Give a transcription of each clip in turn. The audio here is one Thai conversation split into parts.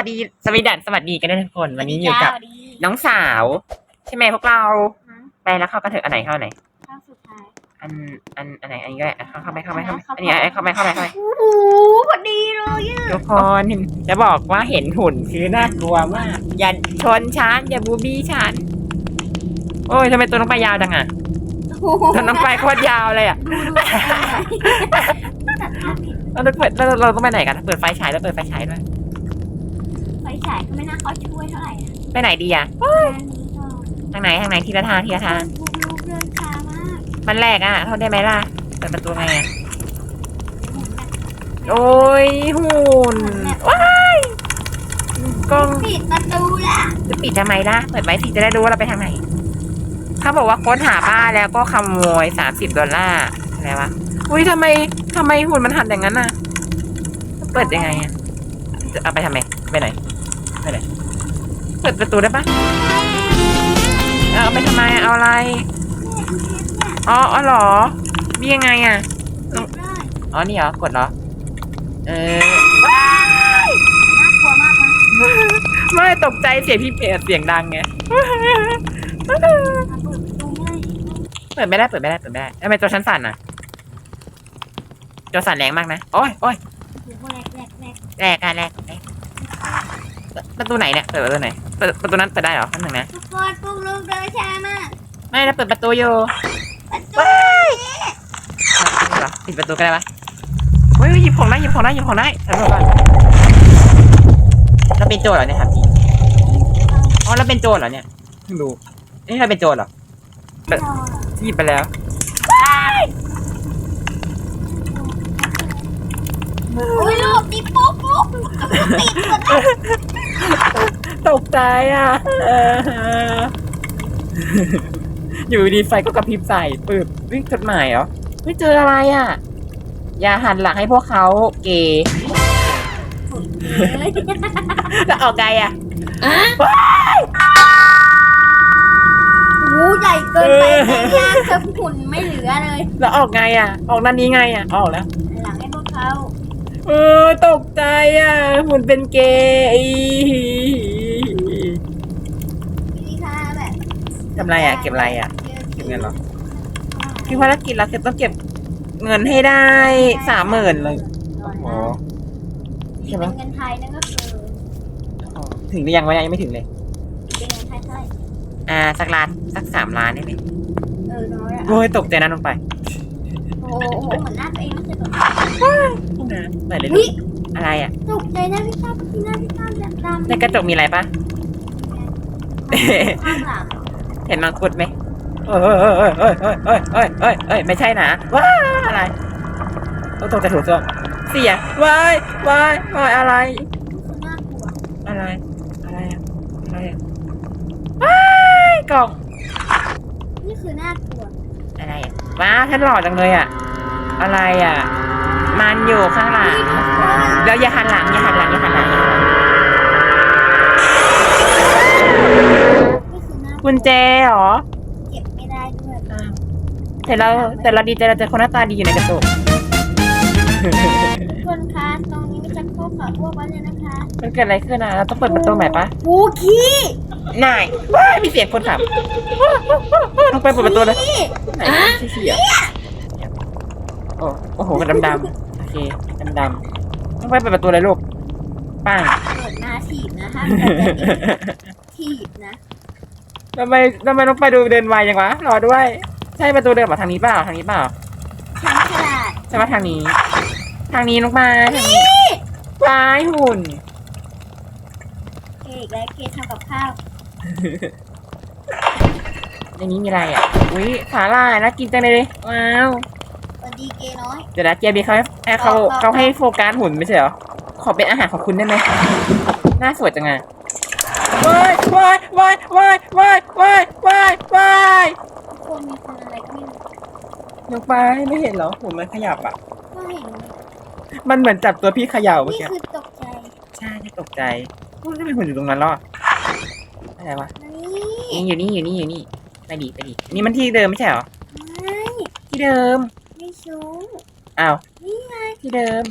วัสดีสวีดัสสวัสดีกันด้วยทุกคน วันนี้อยู่กับสวัสดีน้องสาว ใช่ไหมพวกเราฮะไปแล้วเข้ากระเถอะอันไหนเข้าอันไหนข้าวสุดท้ายอันอันอันไหนอันนี้ก็ได้อะเข้าเข้าไปเข้าไปเข้าไปเข้าไปอันนี้อะเข้าไปเข้าไปเข้าไปโอ้โหพอดีเลยอะทุกคนจะบอกว่าเห็นหุ่นคือน่ากลัวมากอย่าชนฉันอย่าบูบี้ฉันโอ้ยทำไมตัวน้องไปยาวจังอะโอ้โหตัวน้องไปโคตรยาวเลยอะตัดภาพผิดเราต้องเปิดเราเราต้องไปไหนกันเปิดไฟฉายแล้วเปิดไฟฉายด้วย ไฟฉายก็ไม่น่าเขาช่วยเท่าไหร่นะไปไหนดีอะงานนี้ก็ทางไหนทางไหนทีละทางทีละทางบุกลุกเดินช้ามากมันแรกอะโทษได้ไหมล่ะเปิดประตูไงอะหุ่นแบบโอ้ยหุ่นว้ายกล้องปิดประตูละจะปิดทำไมล่ะเปิดไว้สิจะได้รู้ว่าเราไปทางไหนเขาบอกว่าค้นหาบ้านแล้วก็ขโมยสามสิบดอลลาร์อะไรวะอุ้ยทำไมทำไมหุ่นมันหันอย่างนั้นน่ะ เปิดยังไงอะจะเอาไปทำไม ไปไหน ไปไหนเปิดประตูได้ปะเอาไปทำไมอะเอาอะไรเนี่ยดูเทปเนี่ยอ๋ออ๋อเหรอมียังไงอะเปิดได้อ๋อนี่เหรอกดเหรอ เออน่ากลัวมากนะไม่ตกใจเสียงพี่เพจเสียงดังไงมาเปิดประตูไม่ได้เปิดไม่ได้เปิดไม่ได้เปิดไม่ได้ทำไมตัวฉันสั่นอะตัวสั่นแรงมากนะโอ้ยโอ้ยโอ้โหแรกแรกแรกแรกอะแรกแรก ประตูไหนเนี่ยเปิดประตูไหนเปิดประตูนั้นเปิดได้เหรอนั่นหนึ่งนะทุกคนบุกลุกเดินช้ามากไม่แล้วเปิดประตูอยู่ประตูเหรอปิดประตูก็ได้ปะเฮ้ยหยิบของได้หยิบของได้หยิบของได้ทำไมก่อนเราเป็นโจรเหรอเนี่ยถามจริงอ๋อเราเป็นโจรเหรอเนี่ยเพิ่งรู้เอ้ยเราเป็นโจรเหรอหยิบไปแล้วโอ้ยลูกนี่ปุ๊บปุ๊บติดหมดแล้ว ตกใจอะเอออยู่ดีไฟก็กระพริบใส่ปึ๊บวิ่งจดหมายเหรอ ไม่เจออะไรอะ อย่าหันหลังให้พวกเขาเกย์เลยจะออกไงอะโอ้ใหญ่เกินไปแม่ย่าเธอหุ่นไม่เหลือเลย แล้วออกไงอะ ออกด้านนี้ไงอะ ออกแล้ว หลังให้พวกเขา เออ ตกใจอะ หุ่นเป็นเกย์อี พี่ค่ะแบบ ทำไรอะ เก็บอะไรอะ เก็บเงินเหรอพี่ภารกิจเราคือต้องเก็บเงินให้ได้สามหมื่นเลยโอ้โอ้ที่เป็นเงินไทยนั่นก็คือถึงหรือยังวะเนี่ยยังไม่ถึงเลย เป็นเงินไทยเท่าไหร่อ่า สักล้านสักสามล้านได้ไหมเออน้อยอะโอ้ยตกใจนะลงไปโอ้โหเหมือนหน้าตัวเองไม่เคยแบบนะเปิดเลยวิอะไรอะ ตกใจนะพี่ข้าวพี่หน้าพี่ข้าวแบบดำในกระจกมีอะไรปะ ข้างหลัง เห็นมังคุดไหมเอ้ยเอ้ยเอ้ยเอ้ยเอ้ยเอ้ยเอ้ยเอ้ยไม่ใช่นะว้าอะไรโอ้ตกใจถูกส้วมเสียงว้ายวายวายอะไรคือน่ากลัวอะไร อะไรอะอะไรอะว้ายกล่องนี่คือน่ากลัวอะไรอะว้าวท่านหล่อจังเลยอะอะไรอะมันอยู่ข้างหลังเดี๋ยวอย่าหันหลังอย่าหันหลังอย่าหันหลัง กลัวกุญแจเหรอเก็บไม่ได้ด้วยอ้าวแต่เราแต่เราดีใจเราเจอคนหน้าตาดีอยู่ในกระจกคนคะตรงนี้มีชักโครกขอพวกไว้เลยนะคะมันเกิดอะไรขึ้นอะเราต้องเปิดประตูใหม่ปะโอ้ขี้นายว้ายมีเสียงคนขับต้องไปเปิดประตูเลยขี้ไหนไม่ใช่เสียงโอ้โอ้โหมันดำๆโอเคดำๆต้องไปเปิดประตูเลยลูกป้างเปิดหน้าถีบนะคะถีบนะ ทำไมทำไมต้องไปดูเดินไวจังวะรอด้วย ใช่ประตูเดินมาทางนี้เปล่าทางนี้เปล่าช้างฉลาดใช่ไหมทางนี้ ทางนี้ลงมาทางนี้ว้ายหุ่นเกย์อีกแล้วเกย์ทำกับข้าวในนี้มีอะไรอะอุ้ยสาหร่ายน่ากินจังเลยว้าวสวัสดีเกย์น้อยเดี๋ยวนะเจียบีเขาให้เขาเขาให้โฟกัสหุ่นไม่ใช่เหรอขอเป็นอาหารของคุณได้ไหมหน้าสวยจังอะ ว้ายว้ายว้ายว้ายว้ายว้ายว้ายว้ายทุกคนมีคนอะไรก็ไม่รู้ยกไปไม่เห็นเหรอหุ่นมันขยับอะ ก็เห็นมันเหมือนจับตัวพี่เขย่าเมื่อนี่กี้คือตกใจใช่ที่ตกใจพูดทำไมหุ่นอยู่ตรงนั้นล่ะอะไรวะนี่นี่อยู่นี่อยู่นี่อยู่นี่ไปดีไปดีนี่มันที่เดิมไม่ใช่เหรอไม่ที่เดิมไม่ชู้อ้าวนี่ไงที่เดิม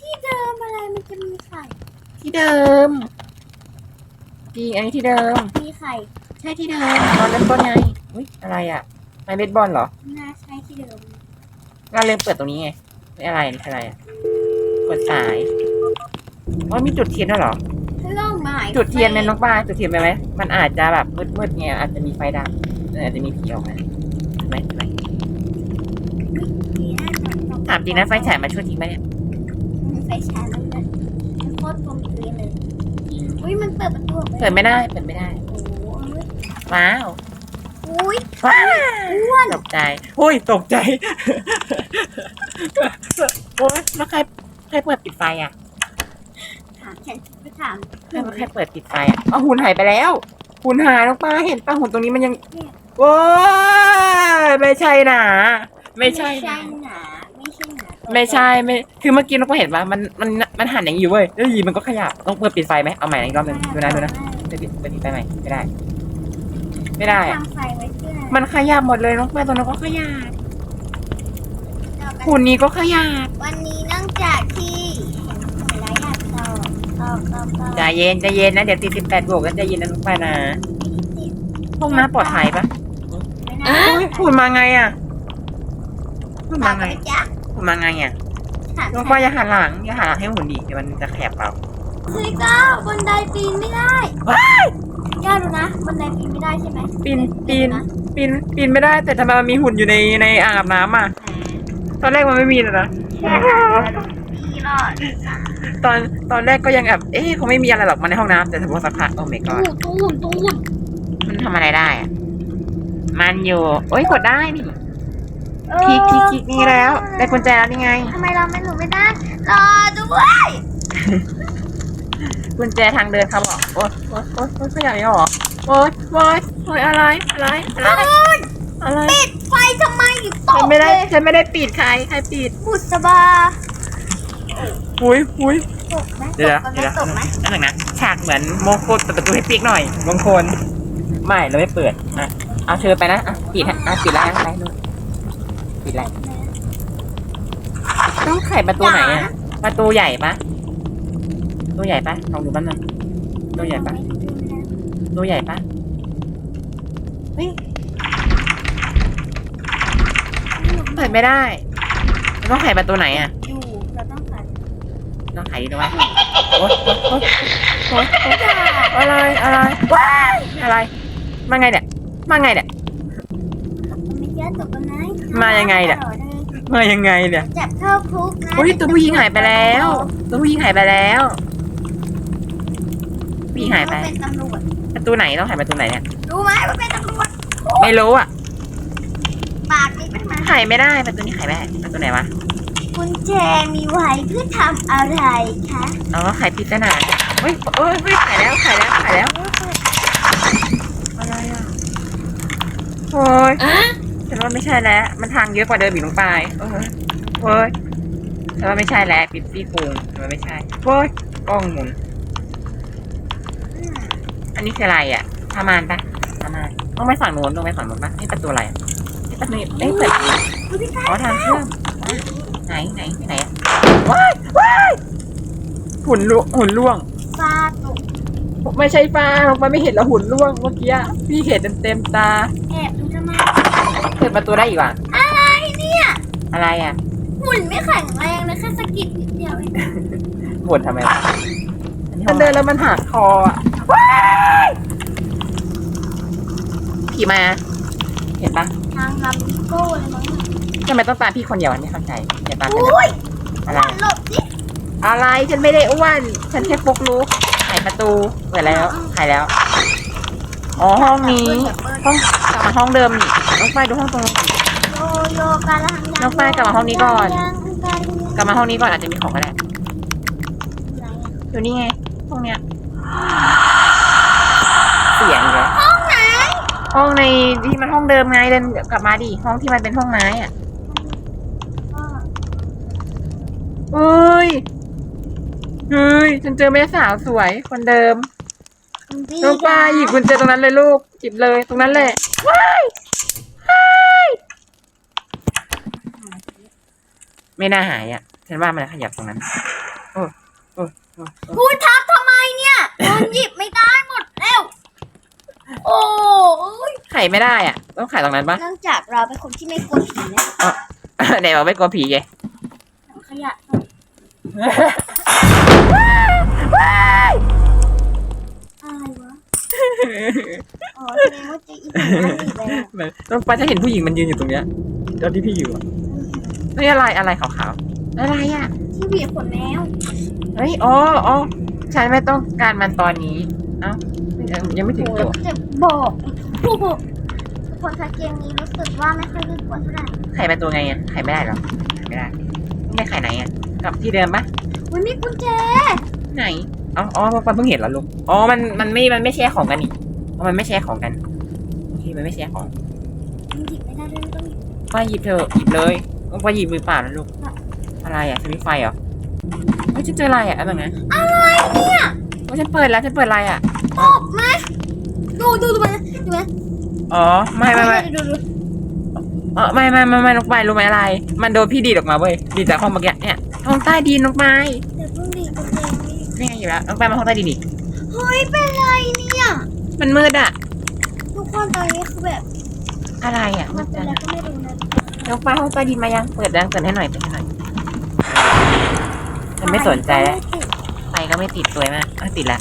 ที่เดิมอะไรมันจะมีไข่ที่เดิม จริงอันนี้ที่เดิม มีไข่ใช่ที่เดิมตอนเริ่มต้นไงอุ้ยอะไรอะไม้เบสบอลเหรอน่าใช่ที่เดิมงานเริ่มเปิดตรงนี้ไงไม่อะไรนี่คืออะไรอะกดสายว่ามีจุดเทียนด้วยเหรอเครื่องหมายจุดเทียนเป็นนกปลาจุดเทียนไปไหมมันอาจจะแบบมืดๆไงอาจจะมีไฟดับเอออาจจะมีผีออกมาเห็นไหมเห็นไหมดีนะถามจริงนะไฟฉายมาช่วยจริงไหมเนี่ยไฟฉายมันเลยมันโคตรตรงเกลียเลยอุ้ย มันเปิดประตูออกไปเปิดไม่ได้เปิดไม่ได้ โอ้โหว้าวอุ้ยว้าวอ้วนตกใจอุ้ยตกใจโอ้ยแล้วใครใครเปิดปิดไฟอะถามฉันไปถามใครใครเปิดปิดไฟอะเอาหุ่นหายไปแล้วหุ่นหายน้องปลาเห็นปลาหุ่นตรงนี้มันยังโอ้ยไม่ใช่หนาไม่ใช่ไม่หนาใช่หนา ไม่ใช่หนาไม่ใช่ไม่คือเมื่อกี้เราก็เห็นว่ามันมันมันหันอย่างนี้อยู่เว้ยแล้วอยีมันก็ขยับต้องเปิดปิดไฟไหมเอาใหม่อีกรอบหนึงดูนะดูนะเปิดปิดเปิดปิดไฟใหม่ไม่ได้ ไม่ได้อะทำไฟไว้เพื่อมันขยับหมดเลยน้องแม่ตัวนั้นก็ขยับต่อไปหุ่นนี้ก็ขยับวันนี้เนื่องจากที่เห็นผลแล้วอยากต่อต่อต่อต่อใจเย็นใจเย็นนะเดี๋ยวตีสิบแปดบวกกันใจเย็นนะน้องแม่นะห้องน้ำปลอดภัยปะไม่น่าเฮ้ยหุ่นมาไงอะหุ่นต่อมาไปไง จ้ะหุ่น มาไงอะถามน้องฉัป้านอย่าหันหลังอย่าหันหลังให้หุ่นดิเดี๋ยวมันจะแคบเปล่าคือเก้าบันไดปีนไม่ได้ว้ายย่าดูนะบันไดปีนไม่ได้ใช่ไหมปีนปีนปีนปีนไม่ได้แต่ทำไมมันมีหุ่นอยู่ในในอ่างอาบน้ำอะตอนแรกมันไม่มีเลยนะปีรอดตอนตอนแรกก็ยังแบบเอ๊ะคงไม่มีอะไรหรอกมันในห้องน้ำแต่สมมติสักพักโอ้ my ตู god ดตูดตูดมันทำอะไรได้อะมันอยู่โอ้ยกดได้นี่ คลิกคลิกคลิกนี่แล้ว ได้กุญแจแล้วนี่ไง ทำไมเราไม่หนูไม่ได้ รอด้วยกุญแจทางเดินครับบอกโอ๊ยโอ๊ยโอ๊ยโอ๊ยขยับยังหรอโอ๊ยโอ๊ยโอ๊ยอะไรอะไรอะไรอะไรปิดไฟทำไมตฉันกไม่เลได้ยฉันไม่ได้ปิดใครใครปิดบุษบาอุ้ยอุ้ย ตกไหมเดี๋ยวตกเดี๋ยวตกไหมนั่นหนึ่งนะฉากเหมือนมงคลเปิดประตูให้ปีกหน่อยมงคลไม่เราไม่เปิดอะเอาเชิญไปนะอะปิดฮะอะปิดแล้วไปนู่น ปิดแล้วต้องไขประตูไหนอะประตูใหญ่ปะประตูใหญ่ปะลองดูบ้างนะประตูใหญ่ปะประตูใหญ่ปะเฮ้ยเปิดไม่ได้ต้องไขประตูไหนอะอยู่เราต้องผ่านต้องไขดีด้วยโอ๊ยโอ๊ยโอ๊ยโอ๊ยโอ๊ยอะไรอะไรว้ายอะไรมาไงเนี่ยมาไงเนี่ย ไม่แย่ตกกันไห มมายังไงเนี่ย มายังไงเนี่ยจับเข้าคุกนะโอ้ยตัวผู้หญิงหายไปแล้ว ตัวผู้หญิงหายไปแล้วผู้หญิงหายไปเป็นตำรวจประตูไหนต้องหายประตูไหนเนี่ย รู้ไหมว่าเป็นตำรวจไม่รู้อะ ปากนี่เป็นหมาหายไม่ได้ประตูนี้หายไม่ได้ประตูไหนวะกุญแจมีไว้เพื่อทำอะไรคะอ๋อหายปริศนาเฮ้ยเอ้ยเฮ้ยหายแล้วหายแล้วหายแล้วอะไรอะโอ้ย ฉันว่าไม่ใช่แล้ว มันทางเยอะกว่าเดิมอีกลงไปเออเฮ้ยฉันว่าไม่ใช่แล้วปิดซี่โครงฉันว่าไม่ใช่เฮ้ยกล้องหมุน อันนี้คืออะไรอะพามานปะพามานต้องไปฝั่งโน้นต้องไปฝั่งโน้นปะนี่ประตูอะไรอะนี่ประตูเอ้ยเปิดคุณพี่คะอ๋อทางเชื่อมไหนไหนไหนอะว้ายว้ายหุ่นล่วงหุ่นล่วงฟาตกไม่ใช่ฟ้ามันไม่เห็นแล้วหุ่นล่วงเมื่อกี้อะพี่เห็นเต็มเต็มๆตาแอบดูทำไมเปิดประตูได้อีกว่ะอะไรเนี่ย อะไรอะหุ่นไม่แข็งแรงเลยแค่สะกิดนิดเดียวเองบ่นทำไมวะมันเดินแล้วมันหักคออะว้ายผีมา เห็นปะทางลำดิโก้เลยมั้งทำไมต้องตามพี่คนเดียวอะไม่เข้าใจอย่าตามไปนะอุ้ยอะไร หลบสิอะไรฉันไม่ได้อ้วน ฉันแค่ปลุกลุกไขประตูเปิดแล้วไขแล้ว อ๋อห้องนี้ห้องกลับมาห้องเดิมนี่ น้องฝ้ายดูห้องตรงนู้นโยโย่การละหังน้องฝ้ายกลับมาห้องนี้ก่อนยังยังกลับมาห้องนี้ก่อนอาจจะมีของก็ได้ยังอยู่นี่ไงห้องเนี้ยเสียงเหรอห้องไหนห้องในที่มันห้องเดิมไงเดินกลับมาดิห้องที่มันเป็นห้องไม้อะเอ้ยเฮ้ยฉันเจอแม่สาวสวยคนเดิมน้องฝ้ายหยิบกุญแจตรงนั้นเลยลูกหยิบเลยตรงนั้นแหละว้ายว้าย ไม่น่าหายอะฉันว่ามันขยับตรงนั้น โอ้โอ้โอ้โอ้พูดทับทำมันหยิบไม่ได้หมดแล้ว โอ้ยไขไม่ได้อะ ต้องไขตรงนั้นปะ เนื่องจากเราเป็นคนที่ไม่กลัวผีนะไหนบอกไม่กลัวผีไง ถังขยะอะไรวะ อ๋อแสดงว่าเจะอีผีมันหนีไปแล้วน้องปลาจะเห็นผู้หญิงมันยืนอยู่ตรงเนี้ยตอนที่พี่อยู่อะ เฮ้ยอะไรอะไรขาวๆอะไรอะที่หวีขนแมวเฮ้ยอ๋ออ๋อฉันไม่ต้องการมันตอนนี้ เอ้ายังยังไม่ถึงโอ้โจยทย์เจ็บบอกโอ้โหทุกคนคะเกมนี้รู้สึกว่าไม่ค่อยได้กลัวเท่าไหร่ไข่เป็นตัวไงอะไข่ไม่ได้เหรอไข่ไม่ได้ต้องไปไข่ไหนอะกลับที่เดิมปะอุ้ยมีกุญแจไหนอ๋ออ๋อปลาเพิ่งเห็นแล้วลูกอ๋อมันมันไม่มันไม่แชร์ของกันนี่อ๋อมันไม่แชร์ของกันโอเคมันไม่แชร์ของมันหยิบไม่ได้ด้วยไม่ต้องหยิบป้าหยิบเถอะหยิบเลย ต้องป้าหยิบมือเปล่านะลูก อะไรอะสวิตช์ไฟเหรอเฮ้ยฉันเจออะไรอะอะไรนะอะไรเนี่ยโอ้ยฉันเปิดแล้วฉันเปิดอะไรอะตบไหมดูดูดูมันดูมันอ๋อไม่ไม่ไม่ดูดูเออไม่ไม่ไม่ไม่น้องไม้รู้ไหมอะไร มันโดนพี่ดีดออกมาเว้ยดีดจากห้องเมื่อกี้เนี่ยห้องใต้ดินน้องไม้เดี๋ยวเพิ่งดีกุญแจนี่นี่ไงอยู่แล้วน้องไม้มาห้องใต้ดินดิเฮ้ยเป็นไรเนี่ยมันมืดอะทุกคนตอนนี้คือแบบอะไรอะมืมันดเป็นจังอะไรก็ไม่รู้นะ น้องไม้ห้องใต้ดินมายัง เปิดดังเปิดให้หน่อยเปิดให้หน่อยฉันไม่สนใจแล้วไฟก็ไม่ติดสวยมากอะติดละ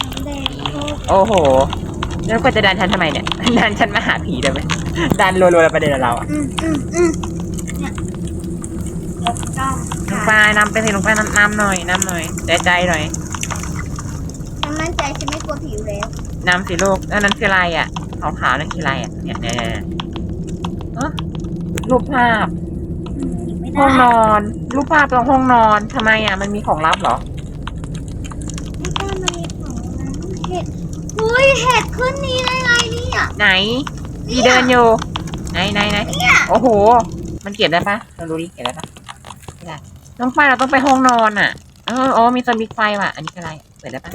น้ำแดงโลกโอ้โห แล้วก็จะดันฉันทำไมเนี่ย ดันฉันมาหาผีได้ไหมดันรัวๆแล้วประเด็นเราอะอืมอืมอืมเนี่ยยกจ้องน้องค่ะปลายนำไปสิน้องปลายนำนำหน่อยนำหน่อยใจใจหน่อยฉันมั่นใจฉันไม่กลัวผีอยู่แล้วนำสิลูกแล้วนั้นคืออะไรอะขาวๆนั่นคืออะไรอะเนี่ยเนี่ยเนี่ยเออ รูปภาพอืมหยิบไม่ได้ห้องนอน รูปภาพตรงห้องนอนทำไมอะ มันมีของลับเหรอ ไม่กล้ามาในของนั้นเห็ดเฮ้ยเห็ดขึ้นนี้ได้ไงเนี่ยไหนพี่เดินอยู่ ไหนไหนไหนเนี่ยโอ้โห มันเก็บได้ปะเราดูดิเก็บได้ปะไม่ได้น้องปลายเราต้องไปห้องนอนอะเอออ๋อมีสวิตช์ไฟว่ะ อันนี้คืออะไรเปิดได้ปะ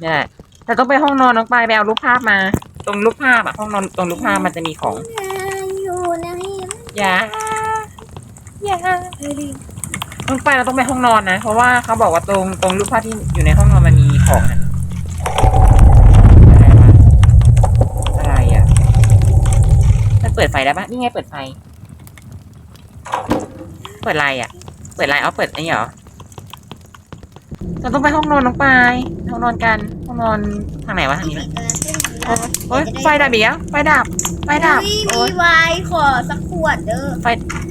เนี่ยเราต้องไปห้องนอนน้องปลายไปเอารูปภาพมา ตรงรูปภาพอะห้องนอนตรงรูปภาพมันจะมีของอยู่ใน อย่าอย่าเฮ้ยดิต้องไปเราต้องไปห้องนอนนะ เพราะว่าเขาบอกว่าตรงตรงรูปภาพที่อยู่ในห้องนอนมันมีของอะอะไรวะอะไรอะมันเปิดไฟได้ปะนี่ไงเปิดไฟ เปิดอะไรอะ เปิดอะไรเอาเปิดไอ้นี่เหรอเราต้องไปห้องนอนน้องปายห้องนอนกันห้องนอนทางไหนวะทางนี้ผีปะกำลังเต้นอยู่โอ๊นะยโอ๊ยไฟดับอีกแล้วไฟดับไฟดับเฮ้ยโอ๊มียไวน์ขอสักข วดเด้อ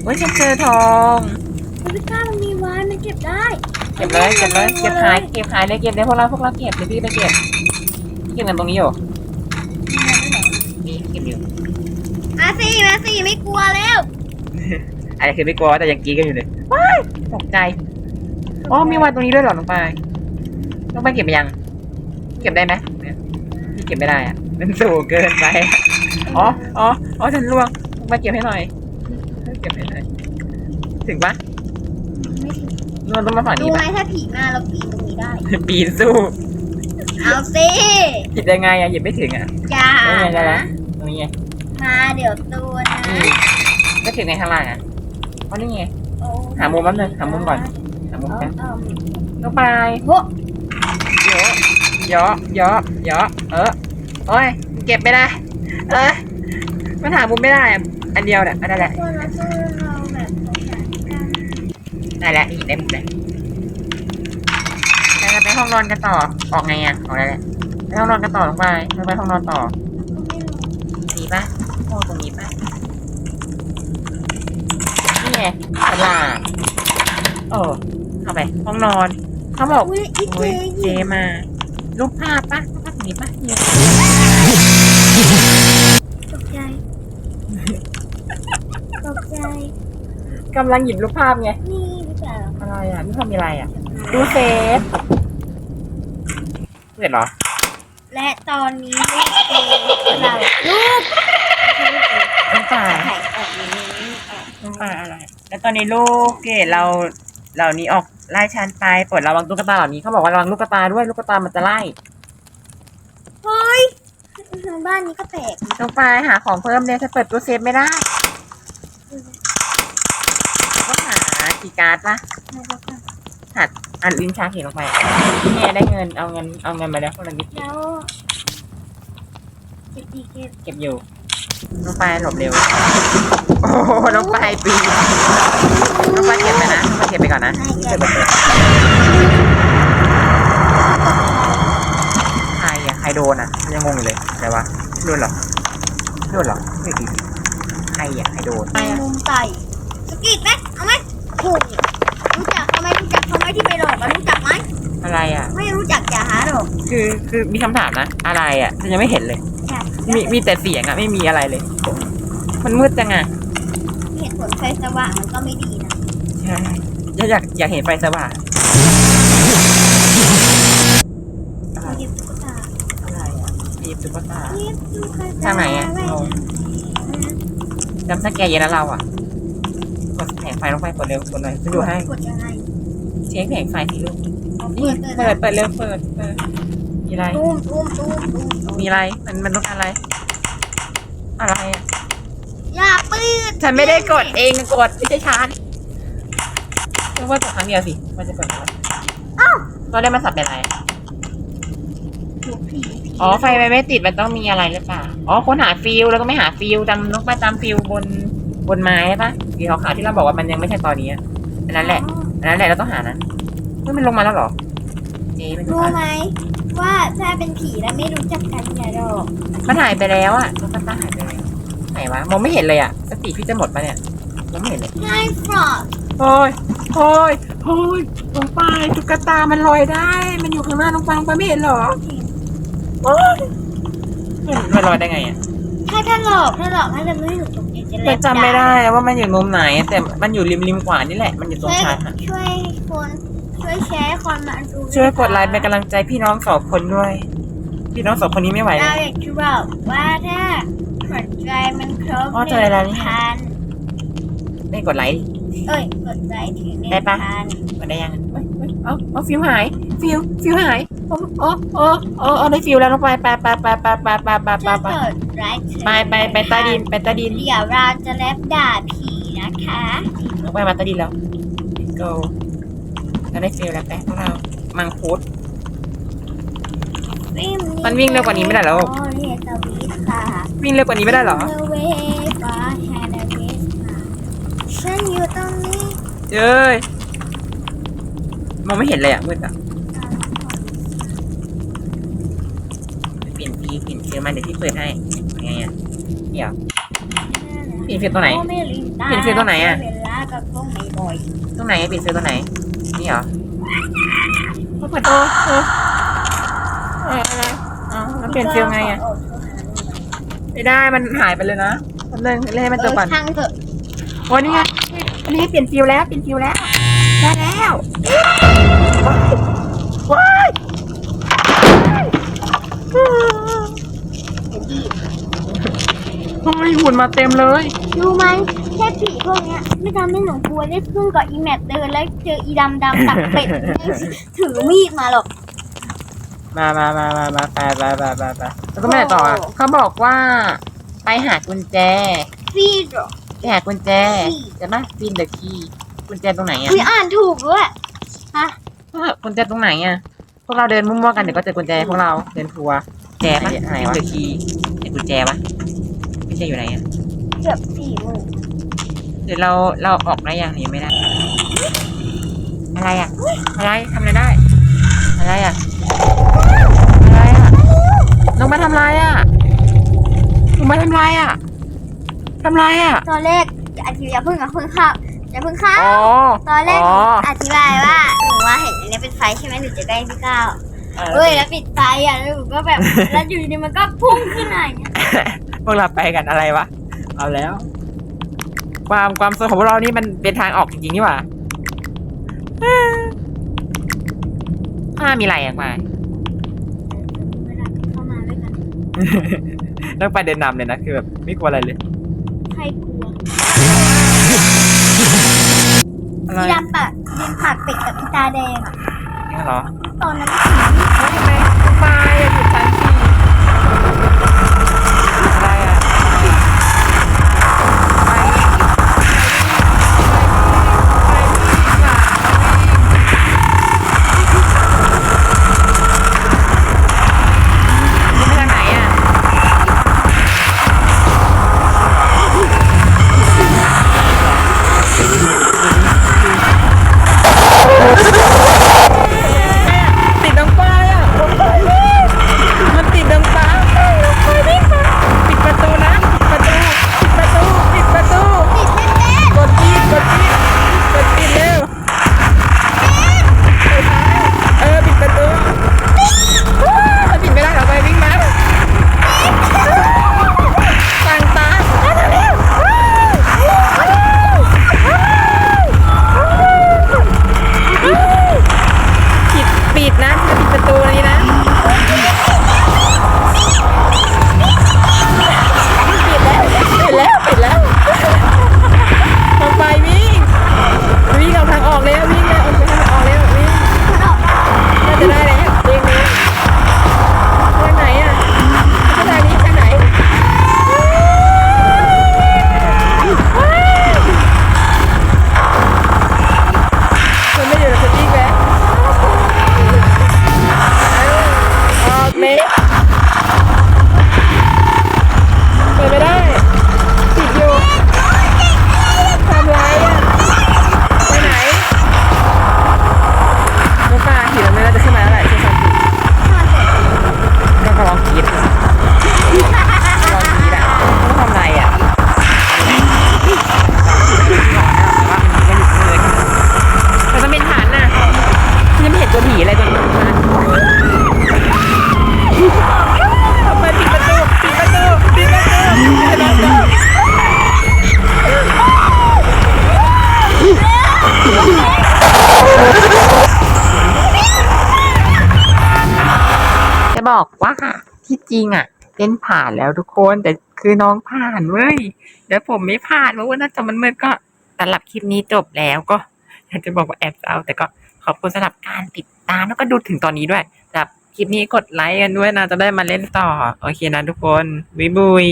โอ๊ยฉันเจอทองเฮ้ยพี่ก้ามันมีไวน์มันเก็บได้เก็บเลยเก็บเลยเก็บหายเก็บหายเลยเก็บเลยพวกเราพวกเราเก็บเดี๋ยวพี่ไปเก็บเก็บเงินตรงนี้อยู่นี่เก็บอยู่มาสิมาสิไม่กลัวแล้วอะไรคือไม่กลัวแต่ยังกรีดกันอยู่เลยว้ายตกใจอ๋อมีวันตรงนี้ด้วยเหรอน้องปายน้องปายเก็บไปยัง เก็บได้ไหมเนี่ยพี่เก็บไม่ได้อะมันสูงเกินไปอ๋ออ๋ออ๋อฉันล่วงน้องปายเก็บให้หน่อยเก็บให้หน่อย ถึงปะไม่ถึงนอนต้องมาฝั่งดูนี้ไหมปะถ้าผีมาเราปีนตรงนี้ได้ ปีนสู้เอาสิหยิบยังไงอะหยิบไม่ถึงอะอย่าได้ไงได้แล้นะวตรงนี้ไงมาเดี๋ยวตัวนะอืมก็ถึงในข้างล่างอะอ๋อนี่ไง โอ้หามุมแป๊บนึงหามุมก่อน หามุมเอากันเอาลงไปโอ้เยอะเยอะเยอะเยอะเออโอ้ยเก็บไม่ได้ เออมันหามุมไม่ได้อะอันเดียวเนี่ยอันนั้นแหละตัวเราตัวเราแบบสงสารกัน ได้แล้วนี่ได้มุมแล้วไปเราไปห้องนอนกันต่อ ออกไงอะออกได้แล้วไปห้องนอนกันต่อลงไปลงไปห้องนอนต่อก็ไม่รู้มีปะห้องตรงนี้ปะนี่ไงตลาดโอ้เข้าไปห้องนอนเขาบอกอุ้ยอีเจโอ้ยหเจยิบมารูปภาพปะรูปภาพนี้ปะเนี่ยตกใจตกใจกำลังหยิบรูปภาพไงนี่พี่จ๋า อะไรอะนี่ทำอะไรอะ ดูเซฟเสร็จเหรอ และตอนนี้ลูกเอเราลูกน้ำตาไข่ออกอยู่ในนี้ออกน้ำตาอะไร แล้วตอนนี้ลูกเกดเราเหล่านี้ออกไล่ชันไปปลดระวังตุ๊กตาเหล่านี้เขาบอกว่าระวังลูกตาด้วยลูกตามันจะไล่เฮ้ยบ้านนี้ก็แปลกน้องปลายหาของเพิ่มเนี่ยจะเปิดตู้เซฟไม่ได้ต้องหาคีย์การ์ดปะนะครับ อ่านลิ้นชาเขียนลงไปเนี่ยได้เงินเอาเงินเอาเงินมาแล้วคนละนิดแล้วเก็บดีเก็บเก็บอยู่น้องปลายหลบเร็ว โอ้โหน้องปลายปีนน้องปลายเก็บไปนะน้องปลายเก็บไปก่อนนะเก็บไปเถอะใครอะใครโดนอะยังงงอยู่เลยอะไรวะโดนเหรอโดนเหรอไม่ดีใครอะใครโดนแมงมุมไต่สกีดไหมเอาไหมถูกรู้จักเขาไหม รู้จักเขาไหมที่ไปหลอกอะรู้จักไหมอะไรอะไม่รู้จักอย่าหาหรอกคือคือมีคำถามนะ อะไรอะฉันยังไม่เห็นเลยใช่มีมีแต่เสียงอะไม่มีอะไรเลย มันมืดจังอะเหตุผลไฟสว่างมันก็ไม่ดีนะใช่อยากอยากอยากเห็นไฟสว่างเขาเย็บตุ๊กตาอะไรอะมีตุ๊กตา เย็บตุ๊กตาทางไหนอะ ว้จำสแกนเย็นแล้วเราอะกดแผงไฟลงไปกดเร็วกดเลยจะดูให้กดยังไง เช็คแผงไฟสิลูกเอานี่เปิดเลยเปินะดเปิดเร็วเปิดเปิดมีอะไรตูมตูมตูมตูมตูมมีอะไร มันมันต้องการอะไร อะไรอะอย่าปืดฉันไม่ได้กดเองกดไม่ใช่ฉันเรียกว่ากดครั้งเดียวสิมันจะกดอะไรอ้าวตอนแรกมันสับเป็นอะไร ถูกผีผีอ๋อไฟมันไม่ติดมันต้องมีอะไรหรือเปล่า อ๋อค้นหาฟิลแล้วก็ไม่หาฟิลจำนกไปตามฟิลบนบนไม้ใช่ปะสีขาวๆที่เราบอกว่ามันยังไม่ใช่ตอนนี้อะอันนั้นแหละอั นนั้นแหละเราต้องหานะเฮ้ยมันลงมาแล้วเหรอเจ๊มันรู้ไหมว่าถ้าเป็นผีแล้วไม่รู้จักกันอย่าหรอกมันหายไปแล้วอะตุ๊กตาหายไปแล้วไหนวะมองไม่เห็นเลยอะสติพี่จะหมดปะเนี่ยยังไม่เห็นเลยง่ายฟรอดโอ้ยโอ้ยโอ้ยน้องปายตุ๊กตามันลอยได้ มันอยู่ข้างหน้าน้องปายน้องปายไม่เห็นเหรอโอ้ยมันมันลอยได้ไงอะถ้าถ้าหลอกถ้าหลอกถ้าจะไม่หนูตกใจจะ แต่จำไม่ได้ว่ามันอยู่มุมไหน แต่มันอยู่ริมริมขวานี่แหละ มันอยู่ตรงช่วยชายหาดช่วยคนช่วยแชร์คนมาดูช่วยกดไลค์เป็นกำลังใจพี่น้องสองคนด้วย พี่น้องสองคนนี้ไม่ไหวเราแล้วอยากจะบอกว่าถ้าหัวใจมันครบอ๋อเจอแล้วนี่พันไม่กดไลค์เอ้ยกดไลค์ถึงหนึ่งได้ปะพันกดได้ยังเอ้ยเอ้ยเอาเอาฟิวหาย ฟิวฟิวหายโอ้โอ้โอ้โอ้เอาได้ฟิวแล้วน้องไปไปไปไปไปไปไปไปไปถ้าไปกดไลค์ถึงไปไปไปใต้ดินไปใต้ดินเดี๋ยวเราจะแลบด่าผีนะคะน้องไปมาใต้ดินแล้ว go เราได้ฟิลแล้วไปพวกเรามังคุดมันวิ่งเร็วกว่านี้ไม่ได้เหรอโอ้เรียกสวิตค่ะวิ่งเร็วกว่านี้ไม่ได้เหรอเวฟาแฮนด์เวสค่ะฉันอยู่ตรงนี้เอ้ยมองไม่เห็นเลยอะมืดอะเปลี่ยน พีเปลี่ยนฟิลมาเดี๋ยวพี่เปิดให้ยังไงอะเดี๋ยวเปลี่ยนฟิลตัวไหนโอ้ไม่ลืมตาเปลี่ยนฟิลตัวไหนอะ เวลากับกล้องไม่บ่อยตรงไหนเปลี่ยนฟิลตัวไหน นี่เหรอเปิดตัวเออเอออะไรอ๋อแล้วเปลี่ยนฟิลไงอะโโทรหาหนูไม่ได้มันหายไปเลยนะแป๊บนึงเล่นให้มันจบก่อนเออช่างเถอะโอ้นี่ไงอันนี้เปลี่ยนฟิลแล้วเปลี่ยนฟิลแล้วได้แล้วว้ายเฮ้ย หุ่นมาเต็มเลยรู้ไหมแค่ผีพวกเนี้ย ไม่ทำให้หนูกลัวได้ขึ้นกับอีแมทเดินแล้วเจออีดำดำตักเป็ด ถือมีดมาหรอก มามามามามาไปไปไปไปไปแล้วก็ไม่ได้ต่ออะโอ้ เขาบอกว่า ไปหากุญแจ ฟีดหรอ ไปหากุญแจคีย์จะมาฟินเดอะคีกุญแจตรงไหนอะคืออ่านถูกด้วยกุญแจตรงไหนอะพวกเราเดินมั่วๆกันเดี๋ยวก็เจอกุญแจพวกเราเดินทัวร์แจปะไหนวะเดอะคีไอ้กุญแจวะ ไม่ใช่อยู่ไหนอะเกือบสี่หมื่นเดี๋ยวเราเราออกได้ยังหรือไม่ได้ อะไรอะอะไรทำอะไรได้ อะไรอะอะไรอะลงมาทำอะไรอะลงมาทำอะไรอะทำอะไรอะตอนแรกอธิบายอย่าเพิ่งอย่าเพิ่งเข้าอย่าเพิ่งเข้าอ๋อตอนแรกอ๋ออธิบายว่าหนูว่าเห็นอันนี้เป็นไฟใช่ไหมหนูจะได้พี่ก้าวเอ้ยแล้วปิดไฟอะแล้วหนูก็แบบแล้วอยู่ดีมันก็พุ่งขึ้นมาอย่างเงี้ยพ วกเราไปกันอะไรวะ เอาแล้ว ความความสวยของพวกเรานี่มันเป็นทางออกจริงๆนี่หว่าผ้ามีอะไรอะมาเวลาเข้ามาด้วยกันต้องไปเดินนำเลยนะคือแบบไม่กลัวอะไรเลย ใครกลัวอะไรที่ดำปากยืนปากเป็ดกับอีตาแดงอะเนี่ยเหรอตอนนั้นทำไมไป จะบอกว่าที่จริงอะเล่นผ่านแล้วทุกคนแต่คือน้องผ่านเว้ยเดี๋ยวผมไม่ผ่านเพราะว่าน่าจะมันมืดก็สำหรับคลิปนี้จบแล้วก็อยากจะบอกว่าแอบเอา แต่ก็ขอบคุณสำหรับการติดตามแล้วก็ดูถึงตอนนี้ด้วยสำหรับคลิปนี้กดไลค์กันด้วยนะจะได้มาเล่นต่อ โอเคนะทุกคนบุยบุย